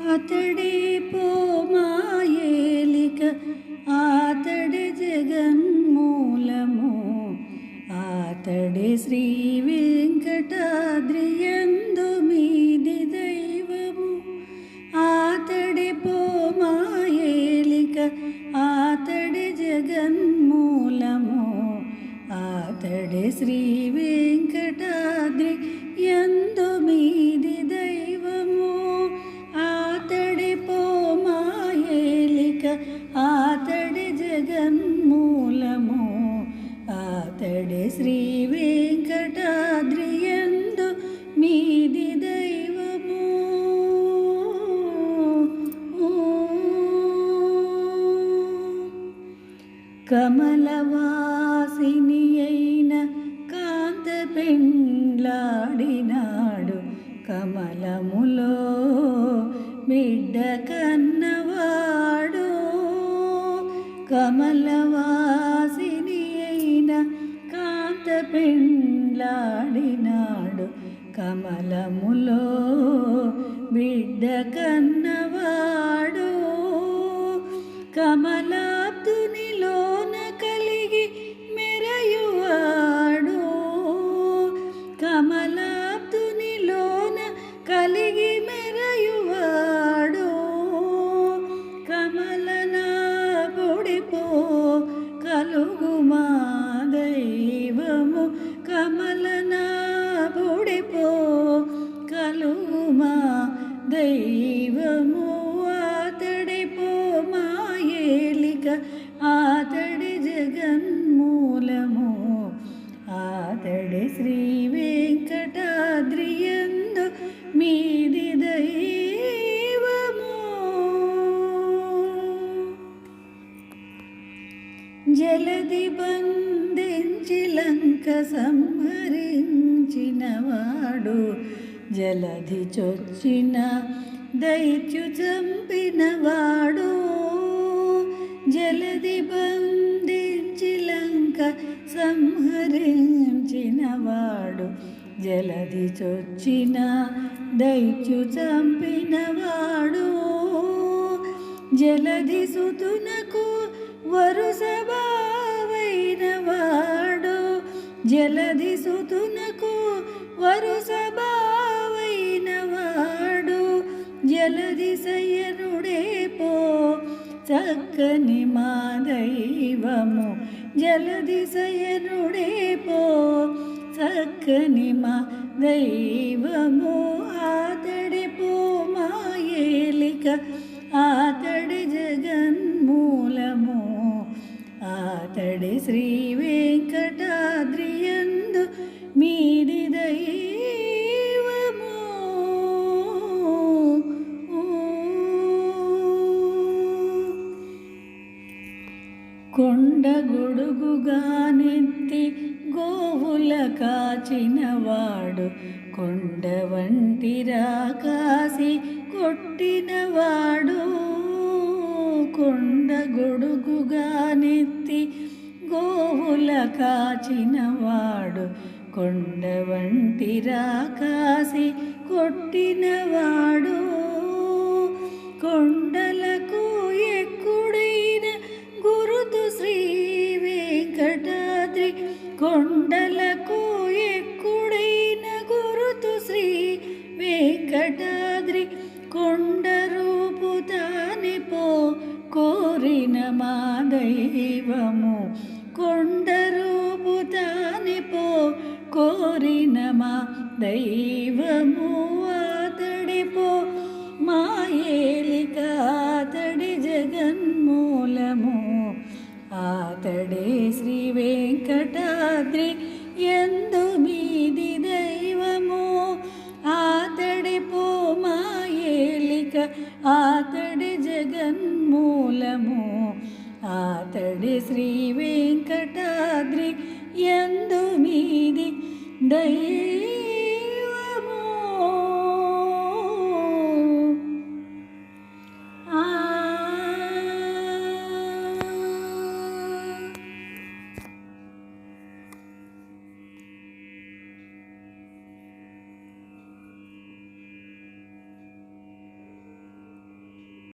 అతడే పోమాయేలిక ఆతడి జగన్మూలము. ఆతడే శ్రీ వెంకటాద్రియందు మీది దైవము. ఆతడి పోమాయేలిక ఆతడి జగన్మూలము. ఆతడి శ్రీ వెంకటాద్రి ఎందు శ్రీ వెంకటాద్రియందు మీది దైవము. కమలవాసిని అయిన కాంత పెండ్లాడినాడు కమలములో బిడ్డ కన్నవాడు. కమలవా వేలాడినాడు కమలములో బిడ్డ కన్నవాడు. కమలాబ్దునిలోన కలిగి మెరయువాడు. కమలాబ్దునిలోన కలిగి మెరయువాడు. కమలనా పొడిపో కలుగుమా దైవము. కమ దైవము ఆతడిపో మాయేలిక ఆతడి జగన్మూలము. ఆతడి శ్రీ వెంకటాద్రియందు మీది దైవము. జలది బంధించి లంక సంహరించినవాడు జలధి చొచ్చిన దైత్యు చంపినవాడు జలది బంధించి లంక సంహరించినవాడు జలది చొచ్చిన దైత్యు చంపినవాడు జలది సుతునకు వరుసభావైనవాడు జలది సుతునకు వరుసబా చక్కని మా దైవము జలది సయ్యనుడే పో. చక్కని మా దైవము ఆతడి పో మా ఏలిక ఆతడి జగన్మూలము. ఆతడి శ్రీ వెంకటాద్రియందు మీది దైవ కొండ గొడుగుగా నెత్తి గోవుల కాచినవాడు కొండ వంటి రాకాసి కొట్టినవాడు కొండ గొడుగుగా నెత్తి గోవుల కాచినవాడు కొండ వంటి రాకాసి కొట్టినవాడు కొండలకు కొండలకు ఎక్కుడైన గురుతు శ్రీ వెంకటాద్రి కొండ రూపు పో కోరిన మా దైవము. కొండ రూపు పో కోరిన మా దైవము. అతడిపో మా ఏలిక అతడి జగన్మూలము. ఆతడే శ్రీ వెంకటాద్రి ఎందు మీది దైవము. ఆతడి పో మా ఏలిక ఆతడి జగన్మూలము. ఆతడి శ్రీ వెంకటాద్రి ఎందు మీది దైవము